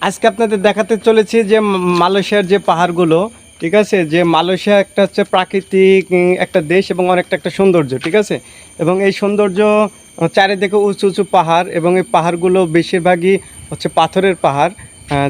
আজকে আপনাদের দেখাতে চলেছি যে মালয়েশিয়ার যে পাহাড়গুলো, ঠিক আছে? যে মালয়েশিয়া একটা হচ্ছে প্রাকৃতিক একটা দেশ এবং অনেকটা একটা সৌন্দর্য, ঠিক আছে? এবং এই সৌন্দর্য চারিদিকে উঁচু উঁচু পাহাড় এবং এই পাহাড়গুলো বেশিরভাগই হচ্ছে পাথরের পাহাড়।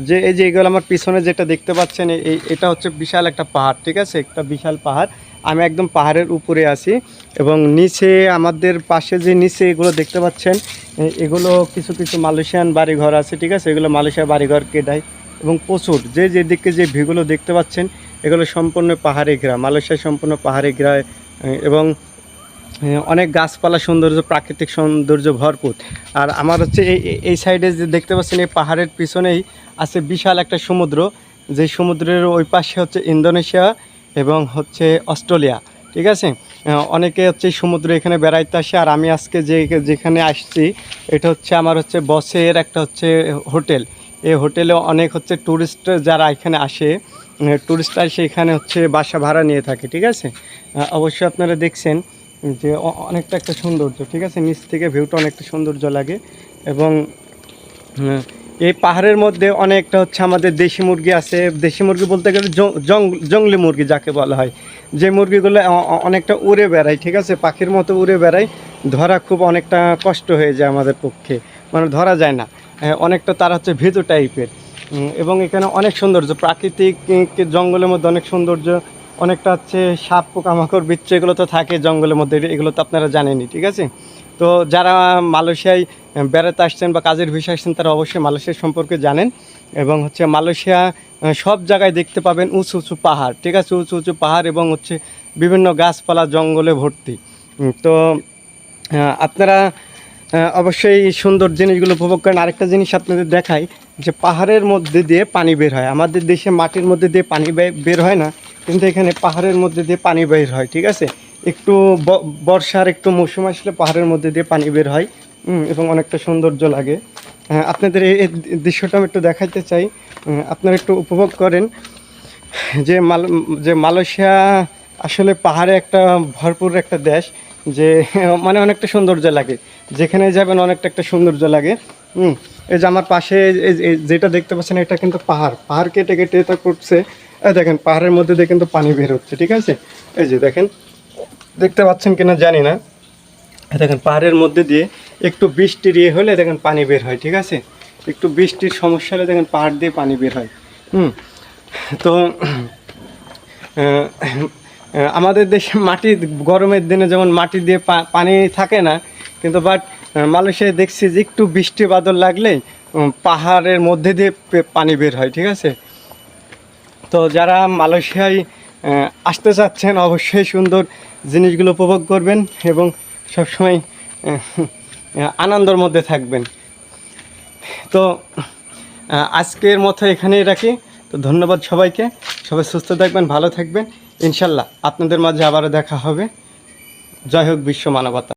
যে, এই যে এগুলো আমার পিছনে যেটা দেখতে পাচ্ছেন এই- এটা হচ্ছে বিশাল একটা পাহাড়, ঠিক আছে? একটা বিশাল পাহাড়। আমি একদম পাহাড়ের উপরে আছি এবং নিচে আমাদের পাশে যে নিচে এগুলো দেখতে পাচ্ছেন এগুলো কিছু কিছু মালয়েশিয়ান বাড়িঘর আছে, ঠিক আছে? এগুলো মালয়েশিয়া বাড়িঘর কেটাই এবং প্রচুর। যে যেদিকে যে ভিউগুলো দেখতে পাচ্ছেন, এগুলো সম্পূর্ণ পাহাড়ি ঘেরা মালয়েশিয়া সম্পূর্ণ পাহাড়ি ঘেরা এবং অনেক গাছপালা সৌন্দর্য, প্রাকৃতিক সৌন্দর্য ভরপুর। আর আমার হচ্ছে এই- এই সাইডে যে দেখতে পাচ্ছেন, এই পাহাড়ের পিছনেই আছে বিশাল একটা সমুদ্র। যে সমুদ্রের ওই পাশে হচ্ছে ইন্দোনেশিয়া এবং হচ্ছে অস্ট্রেলিয়া। ঠিক আছে? অনেকে হচ্ছে সমুদ্র এখানে বেড়াইতে আসে, আর আমি আজকে যে যেখানে আসছি, এটা হচ্ছে আমার হচ্ছে বসের একটা হচ্ছে হোটেল। এই হোটেলে অনেক হচ্ছে ট্যুরিস্ট যারা এখানে আসে ট্যুরিস্ট আসে এখানে হচ্ছে বাসা ভাড়া নিয়ে থাকে, ঠিক আছে? অবশ্যই আপনারা দেখছেন যে অনেকটা একটা সৌন্দর্য, ঠিক আছে? নিচ থেকে ভিউটা অনেকটা সৌন্দর্য লাগে এবং এই পাহাড়ের মধ্যে অনেকটা হচ্ছে আমাদের দেশি মুরগি আছে। দেশি মুরগি বলতে গেলে জং- জং- জংলি মুরগি যাকে বলা হয়। যে মুরগিগুলো অনেকটা উড়ে বেড়ায় ঠিক আছে? পাখির মতো উড়ে বেড়ায়। ধরা খুব অনেকটা কষ্ট হয়ে যায় আমাদের পক্ষে। মানে ধরা যায় না। হ্যাঁ, অনেকটা তারা হচ্ছে ভেতু টাইপের। এবং এখানে অনেক সৌন্দর্য। প্রাকৃতিক জঙ্গলের মধ্যে অনেক সৌন্দর্য। অনেকটা হচ্ছে সাপ পোকামাকড় বিচ্ছু এগুলো তো থাকে জঙ্গলের মধ্যে। এগুলো তো আপনারা জানেনই ঠিক আছে? তো যারা মালয়েশিয়ায় বেড়াতে আসছেন বা কাজের ভিসা আসছেন, তারা অবশ্যই মালয়েশিয়া সম্পর্কে জানেন এবং হচ্ছে মালয়েশিয়া সব জায়গায় দেখতে পাবেন উঁচু উঁচু পাহাড়, ঠিক আছে? উঁচু উঁচু পাহাড় এবং হচ্ছে বিভিন্ন গাছপালা জঙ্গলে ভর্তি। তো আপনারা অবশ্যই সুন্দর জিনিসগুলো উপভোগ করেন। আরেকটা জিনিস আপনাদের দেখাই, যে পাহাড়ের মধ্যে দিয়ে পানি বের হয়। আমাদের দেশে মাটির মধ্যে দিয়ে পানি বের হয় না, কিন্তু এখানে পাহাড়ের মধ্যে দিয়ে পানি বের হয়, ঠিক আছে? একটু বর্ষার একটু মৌসুম আসলে পাহাড়ের মধ্যে দিয়ে পানি বের হয় এবং অনেকটা সৌন্দর্য লাগে। আহ, আপনাদের এই দৃশ্যটা আমি একটু দেখাইতে চাই। আপনারা একটু উপভোগ করেন যে মাল যে মালয়েশিয়া আসলে পাহাড়ে একটা ভরপুর একটা দেশ যে মানে অনেকটা সৌন্দর্য লাগে। যেখানে যাবেন অনেকটা একটা সৌন্দর্য লাগে। হুম এই যে আমার পাশে যেটা দেখতে পাচ্ছেন এটা কিন্তু পাহাড়। পাহাড় কেটে কেটে এটা করছে। দেখেন পাহাড়ের মধ্যে দিয়ে কিন্তু পানি বের হচ্ছে ঠিক আছে? এই যে দেখেন দেখতে পাচ্ছেন কিনা জানি না। দেখেন, পাহাড়ের মধ্যে দিয়ে একটু বৃষ্টির ইয়ে হলে দেখেন পানি বের হয়, ঠিক আছে? একটু বৃষ্টির সমস্যা হলে দেখেন পাহাড় দিয়ে পানি বের হয়। হুম, তো আমাদের দেশে মাটি, গরমের দিনে যেমন মাটি দিয়ে পানি থাকে না, কিন্তু বাট, মালয়েশিয়ায় দেখছি যে একটু বৃষ্টি বাদল লাগলেই পাহাড়ের মধ্যে দিয়ে পানি বের হয়, ঠিক আছে? তো যারা মালয়েশিয়ায় আসতে চাচ্ছেন অবশ্যই সুন্দর জিনিসগুলো উপভোগ করবেন এবং সবসময় আনন্দর মধ্যে থাকবেন। তো আজকের মতো এখানেই রাখি। তো ধন্যবাদ সবাইকে। সবাই সুস্থ থাকবেন, ভালো থাকবেন। ইনশাল্লাহ আপনাদের মাঝে আবারও দেখা হবে। জয় হোক বিশ্ব মানবতা।